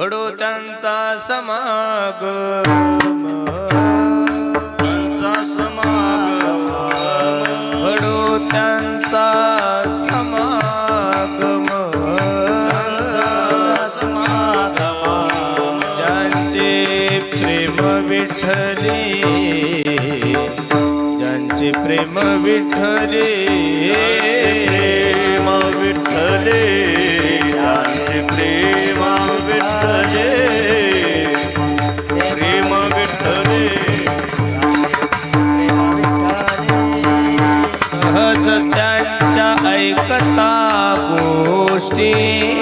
घडो त्यांचा समागम. त्यांचा समागम. घडो त्यांचा समागम. ज्यांचे प्रेम विठ्ठले ज्यांचे प्रेम विठ्ठले. गोष्टी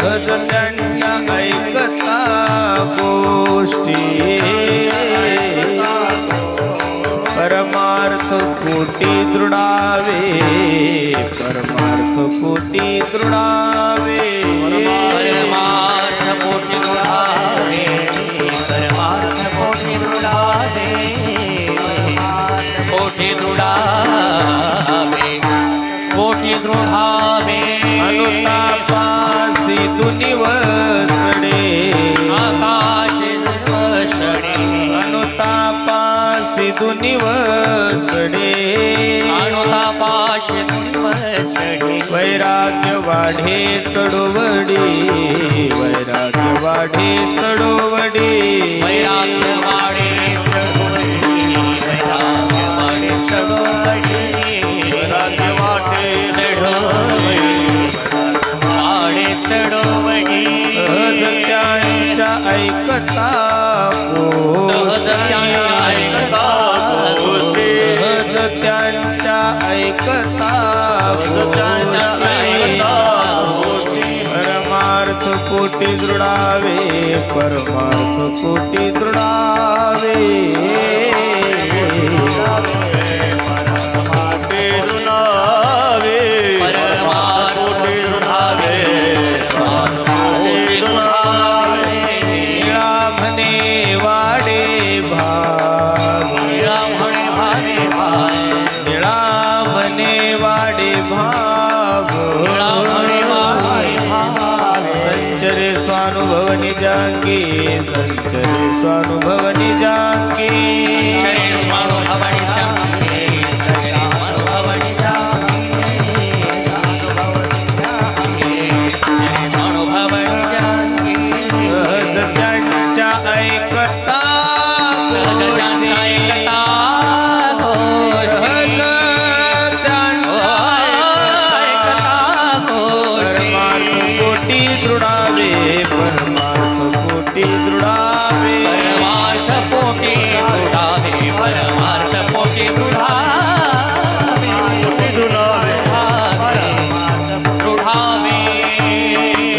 सहज त्यांच्या ऐकता गोष्टी परमार्थ कोटी दृढावे परमार्थ कोटी दृढावे परमार्थ कोटी दृढावे अनुतापासी दुनिवसडे आकाश वसणे अनुतापासी दुनिवसडे अनुतापाश वसणे वैराग्य वाढे चढवडी। वैराग्य वाढे चढवडी। वैराग्य પરમાર્થ કોટી દૃડાવે પરમાર્થ કોટી દૃડાવે संचरे स्वानुभव निजांगी संगे सहज त्यांच्या ऐकता परमार्थ पोटी बुडावे परमार्थ पोटी बुडावे